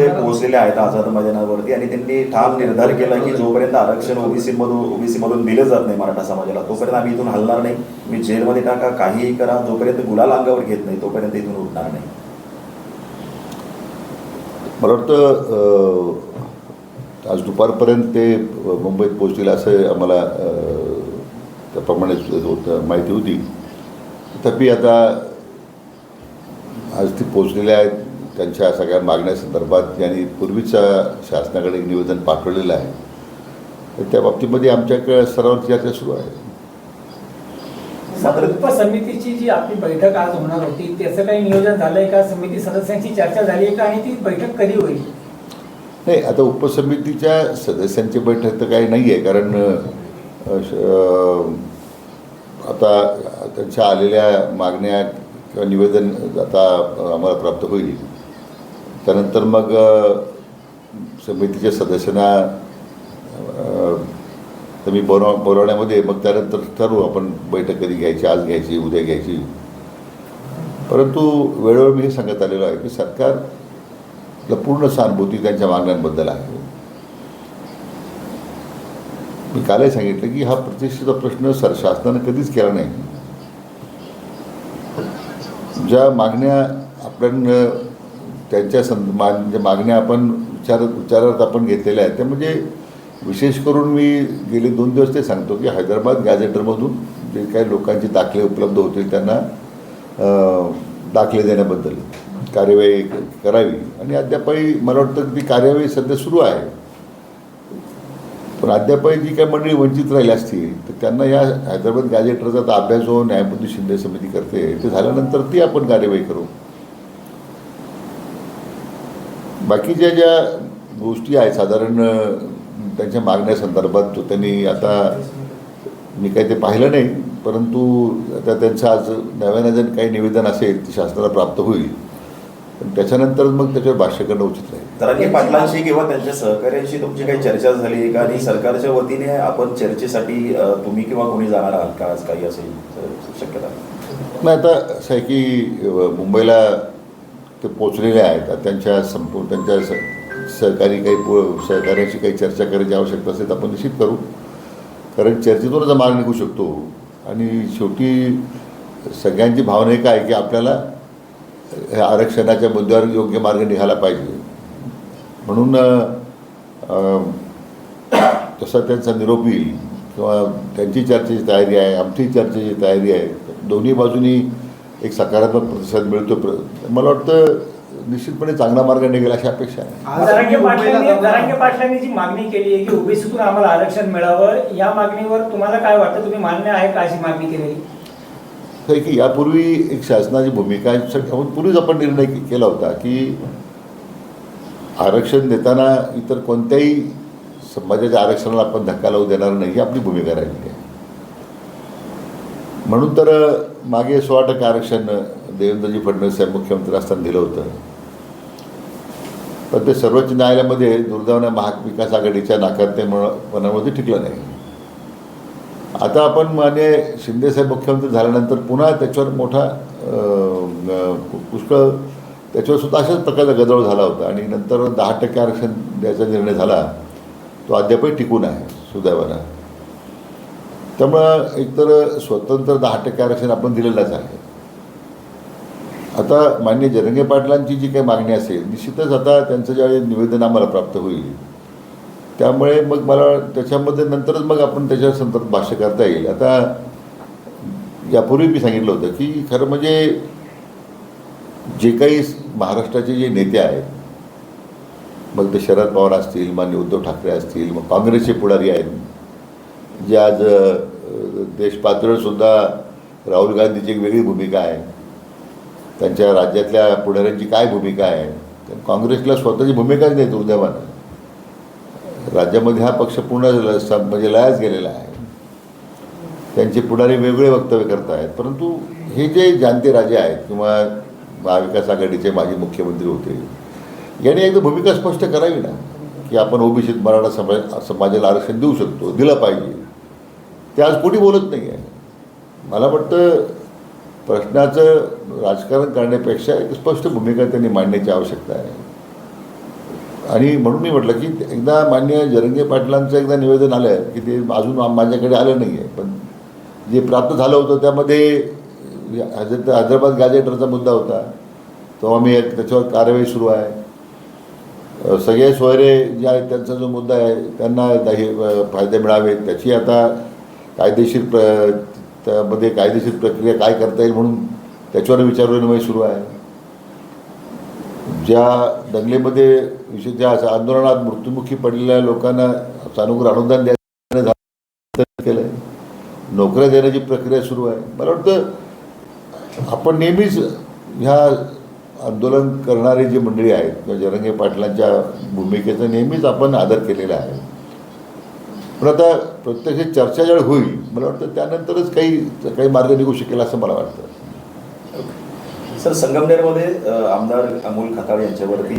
ते पोहोचलेले आहेत आझाद मैदानावरती आणि त्यांनी ठाम निर्धार केला की जोपर्यंत आरक्षण ओबीसी मधून ओबीसी मधून दिलं जात नाही मराठा समाजाला तोपर्यंत आम्ही इथून हलणार नाही. मी जेलमध्ये टाका काहीही करा. जोपर्यंत गुलाल अंगावर घेत नाही तोपर्यंत इथून उठणार नाही. मला वाटतं आज दुपारपर्यंत ते मुंबईत पोहोचतील असं आम्हाला त्याप्रमाणे माहिती होती. तथापि आता आज ती पोचलेले आहेत. त्यांच्या सगळ्या मागण्यासंदर्भात त्यांनी पूर्वीच्या शासनाकडे एक निवेदन पाठवलेलं आहे. तर त्या बाबतीमध्ये आमच्याकडे स्तरावर चर्चा सुरू आहे. मात्र- उपसमितीची जी आपली बैठक आज होणार होती त्याचं काही नियोजन झालंय का? समिती सदस्यांची चर्चा झाली आहे का? आणि ती बैठक कधी होईल? नाही आता उपसमितीच्या सदस्यांची बैठक तर काही नाही आहे कारण आता त्यांच्या आलेल्या मागण्या किंवा निवेदन आता आम्हाला प्राप्त होईल. त्यानंतर मग समितीच्या सदस्यांना तुम्ही तर मी बोलव बोलवण्यामध्ये मग त्यानंतर ठरवू आपण बैठक कधी घ्यायची आज घ्यायची उद्या घ्यायची. परंतु वेळोवेळी मी हे सांगत आलेलो आहे की सरकारला पूर्ण सहानुभूती त्यांच्या मागण्यांबद्दल आहे. मी कालही सांगितलं की हा प्रतिष्ठेचा प्रश्न सर शासनानं कधीच केला नाही. ज्या मागण्या आपण त्यांच्या सं मा- म्हणजे मागण्या आपण विचार विचारात आपण घेतलेल्या आहेत. त्या म्हणजे विशेष करून मी गेले दोन दिवस ते सांगतो की हैदराबाद गॅझेटरमधून जे काही लोकांचे दाखले उपलब्ध होतील त्यांना दाखले देण्याबद्दल कार्यवाही करावी. आणि अद्यापही मला वाटतं ती कार्यवाही सध्या सुरू आहे. पण अद्यापही जी काही मंडळी वंचित राहिली असतील तर त्यांना या हैदराबाद गॅजेटरचा आता अभ्यास होऊन न्यायमूर्ती शिंदे समिती करते. ते झाल्यानंतर ती आपण कार्यवाही करू. बाकीच्या ज्या गोष्टी आहेत साधारण त्यांच्या मागण्यासंदर्भात तो त्यांनी आता मी काही ते पाहिलं नाही परंतु आता त्यांचं आज नव्यानं जर काही निवेदन असेल ते शासनाला प्राप्त होईल. पण त्याच्यानंतर मग त्याच्यावर भाष्य करणं उचित राहील. तरांगी पाटलांशी किंवा त्यांच्या सहकार्यांशी तुमची काही चर्चा झाली आहे का? आणि सरकारच्या वतीने आपण चर्चेसाठी तुम्ही किंवा कोणी जाणार आहात का? आज काही असेल शक्यता. नाही आता असं आहे की मुंबईला ते पोचलेले आहेत. त्यांच्या संपू त्यांच्या स- सहकारी काही पो सहकार्याशी काही चर्चा करायची आवश्यकता असेल तर आपण निश्चित करू. कारण चर्चेतूनच मार्ग निघू शकतो. आणि शेवटी सगळ्यांची भावना एक आहे की आपल्याला ह्या आरक्षणाच्या मुद्द्यावर योग्य मार्ग निघाला पाहिजे. म्हणून तसा त्यांचा निरोप येईल किंवा त्यांची चर्चेची तयारी आहे आमची चर्चेची तयारी आहे दोन्ही बाजूनी एक सकारात्मक प्रतिसाद मिळतो. मला वाटतं निश्चितपणे चांगला मार्ग निघेल अशी अपेक्षा आहे. जी मागणी केली आहे की ओबीसीतून आम्हाला आरक्षण मिळावं या मागणीवर तुम्हाला काय वाटतं? तुम्ही मान्य आहे का अशी मागणी केलेली? आहे की यापूर्वी एक शासनाची भूमिका आहे. आपण पूर्वीच आपण निर्णय केला होता की आरक्षण देताना इतर कोणत्याही समाजाच्या आरक्षणाला आपण धक्का लावू देणार नाही ही आपली भूमिका राहिलेली आहे. म्हणून तर मागे सोळा टक्के आरक्षण देवेंद्रजी फडणवीस साहेब मुख्यमंत्री असताना दिलं होतं. पण ते सर्वोच्च न्यायालयामध्ये दुर्दैवाने महाविकास आघाडीच्या नाकारतेपणामध्ये टिकलं नाही. आता आपण माने शिंदेसाहेब मुख्यमंत्री झाल्यानंतर पुन्हा त्याच्यावर मोठा पुष्कळ त्याच्यावर सुद्धा अशाच प्रकारचा गदळ झाला होता. आणि नंतर दहा टक्के आरक्षण द्यायचा निर्णय झाला तो अद्यापही टिकून आहे सुदैवानं. त्यामुळं एकतर स्वतंत्र दहा टक्के आरक्षण आपण दिलेलंच आहे. आता मान्य जरंगे पाटलांची जी काही मागणी असेल निश्चितच आता त्यांचं ज्यावेळी निवेदन आम्हाला प्राप्त होईल त्यामुळे मग मला त्याच्यामध्ये नंतरच मग आपण त्याच्या संदर्भात भाष्य करता येईल. आता यापूर्वी मी सांगितलं होतं की खरं म्हणजे जे काही महाराष्ट्राचे जे नेते आहेत मग ते शरद पवार असतील मान्य उद्धव ठाकरे असतील मग काँग्रेसचे पुढारी आहेत जे आज देशपातळसुद्धा राहुल गांधीची एक वेगळी भूमिका आहे. त्यांच्या राज्यातल्या पुढाऱ्यांची काय भूमिका आहे? काँग्रेसला स्वतःची भूमिकाच नाही दुर्दैवानं राज्यामध्ये हा पक्ष पूर्ण ल- म्हणजे लयाच गेलेला आहे. त्यांचे पुढारी वेगळे वक्तव्य करत आहेत परंतु हे जे जाणते राजे आहेत किंवा महाविकास आघाडीचे माजी मुख्यमंत्री होते यांनी एकदा भूमिका स्पष्ट करावी ना की आपण ओबीसीत मराठा समाज समाजाला आरक्षण देऊ शकतो दिलं पाहिजे. ते आज कोणी बोलत नाही आहे मला वाटतं प्रश्नाचं राजकारण करण्यापेक्षा एक स्पष्ट भूमिका त्यांनी मांडण्याची आवश्यकता आहे. आणि म्हणून मी म्हटलं की एकदा मान्य जरंगे पाटलांचं एकदा निवेदन आलं आहे की ते अजून माझ्याकडे आलं नाही आहे पण जे प्राप्त झालं होतं त्यामध्ये हजर हैदराबाद गॅजेटरचा मुद्दा होता. तो आम्ही त्याच्यावर कार्यवाही सुरू आहे. सगळे सोयरे जे आहेत त्यांचा जो मुद्दा आहे त्यांना काही फायदे मिळावेत. त्याची आता कायदेशीर प्र त्यामध्ये कायदेशीर प्रक्रिया काय करता येईल म्हणून त्याच्यावर विचारविनिमय सुरू आहे. ज्या दंगलीमध्ये विशेष ज्या आंदोलनात मृत्युमुखी पडलेल्या लोकांना सानुग्रह अनुदान द्यायचं केलं आहे नोकऱ्या देण्याची प्रक्रिया सुरू आहे. मला वाटतं आपण नेहमीच ह्या आंदोलन करणारी जी मंडळी आहेत किंवा जरंगे पाटलांच्या भूमिकेचा नेहमीच आपण आदर केलेला आहे. पण आता प्रत्यक्ष चर्चा ज्यावेळी होईल मला वाटतं त्यानंतरच काही काही मार्ग निघू शकेल असं मला वाटतं. सर संगमनेरमध्ये आमदार अमोल खताळ यांच्यावरती